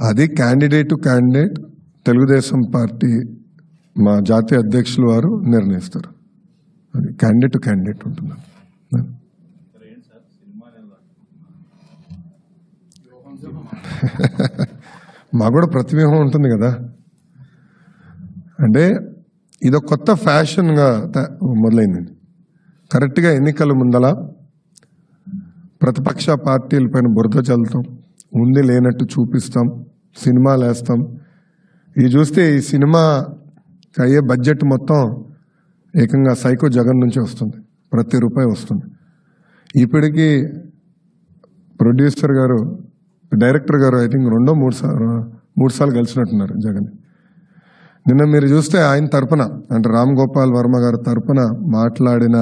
అది candidate to candidate Telugudesam party మా జాతీయ అధ్యక్షులు వారు నిర్ణయిస్తారు. అది క్యాండిడేట్ టు క్యాండిడేట్ ఉంటుంది మాకు కూడా ప్రతిబింబం ఉంటుంది కదా. అంటే ఇది కొత్త ఫ్యాషన్గా మొదలైందండి కరెక్ట్గా ఎన్నికల ముందల ప్రతిపక్ష పార్టీలపైన బురద చల్లుతాం. ఉంది లేనట్టు చూపిస్తాం సినిమాలు వేస్తాం. ఇది చూస్తే ఈ సినిమా అయ్యే బడ్జెట్ మొత్తం ఏకంగా సైకో జగన్ నుంచి వస్తుంది. ప్రతి రూపాయి వస్తుంది. ఇప్పటికీ ప్రొడ్యూసర్ గారు డైరెక్టర్ గారు ఐ థింక్ రెండో మూడు సార్లు మూడు సార్లు కలిసినట్టున్నారు జగన్. నిన్న మీరు చూస్తే ఆయన తరపున అంటే రామ్ గోపాల్ వర్మ గారి తరపున మాట్లాడిన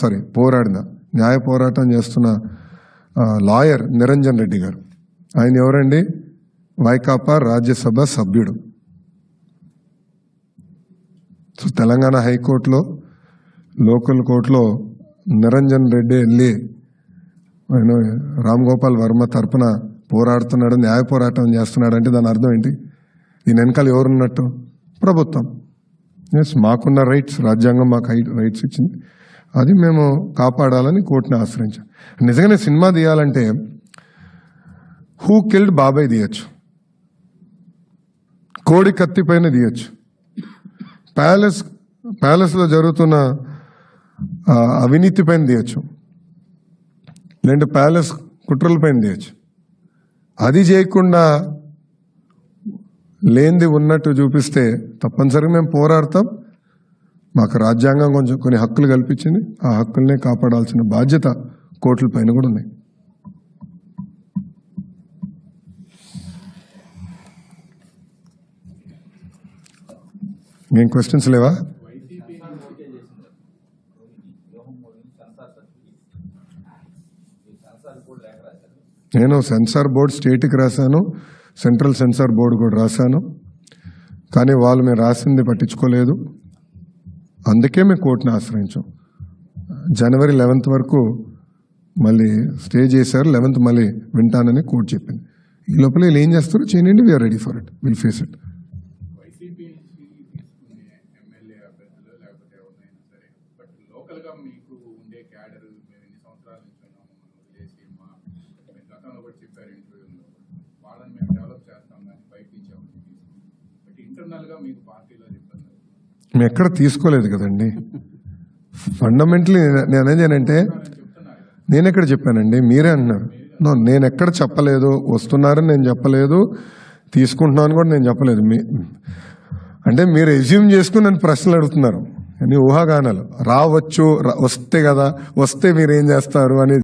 సారీ పోరాడిన న్యాయ పోరాటం చేస్తున్న లాయర్ నిరంజన్ రెడ్డి గారు. ఆయన ఎవరండి? వైకాపా రాజ్యసభ సభ్యుడు. సో తెలంగాణ హైకోర్టులో లోకల్ కోర్టులో నిరంజన్ రెడ్డి వెళ్ళి ఆయన రామ్ గోపాల్ వర్మ తరపున పోరాడుతున్నాడు న్యాయ పోరాటం చేస్తున్నాడు అంటే దాని అర్థం ఏంటి? దీని వెనకాల ఎవరున్నట్టు? ప్రభుత్వం. ఎస్ మాకున్న రైట్స్ రాజ్యాంగం మాకు రైట్స్ ఇచ్చింది. అది మేము కాపాడాలని కోర్టుని ఆశ్రయించాం. నిజంగానే సినిమా తీయాలంటే హూ కిల్డ్ బాబాయ్ తీయచ్చు కోడి కత్తి పైన తీయచ్చు ప్యాలెస్ ప్యాలెస్లో జరుగుతున్న అవినీతి పైన తీయచ్చు లేదంటే ప్యాలెస్ కుట్రల పైన తీయచ్చు అది చేయకుండా లేనిది ఉన్నట్టు చూపిస్తే తప్పనిసరిగా మేము పోరాడతాం. మాకు రాజ్యాంగం కొంచెం కొన్ని హక్కులు కల్పించింది. ఆ హక్కుల్నే కాపాడాల్సిన బాధ్యత కోర్టుల పైన కూడా ఉన్నాయి ఇంకేం క్వశ్చన్స్ లేవా? నేను సెన్సార్ బోర్డ్ స్టేట్కి రాశాను సెంట్రల్ సెన్సార్ బోర్డు కూడా రాశాను కానీ వాళ్ళు మేము రాసింది పట్టించుకోలేదు. అందుకే మేము కోర్టుని ఆశ్రయించాం. జనవరి లెవెన్త్ వరకు మళ్ళీ స్టే చేశారు లెవెన్త్ మళ్ళీ వింటానని కోర్టు చెప్పింది. ఈ లోపల వీళ్ళు ఏం చేస్తారో చేయండి we're ready for it will face it లేకపోతే ఎవరినైనా సరే. బట్ లోకల్గా మీకు ఉండే క్యాడర్ మేము ఎన్ని సంవత్సరాల నుంచి ఉన్నాము మనం వదిలేసి మా మీరు గతంలో కూడా చెప్పారు ఇంటర్వ్యూలో. వాళ్ళని మేము డెవలప్ చేస్తాం కానీ బయట నుంచి ఎవరిని తీసుకుని బట్ ఇంటర్నల్గా మీకు పార్టీలో ఇబ్బంది మేము ఎక్కడ తీసుకోలేదు కదండి. ఫండమెంటలీ నేను అనేది ఏంటంటే నేను ఎక్కడ చెప్పానండి? మీరే అంటున్నారు నేను ఎక్కడ చెప్పలేదు. వస్తున్నారని నేను చెప్పలేదు. తీసుకుంటున్నాను కూడా నేను చెప్పలేదు. మీ అంటే మీరు ఎజ్యూమ్ చేసుకుని నన్ను ప్రశ్నలు అడుగుతున్నారు. అని ఊహాగానాలు. రావచ్చు రా- వస్తే కదా వస్తే మీరు ఏం చేస్తారు అనేది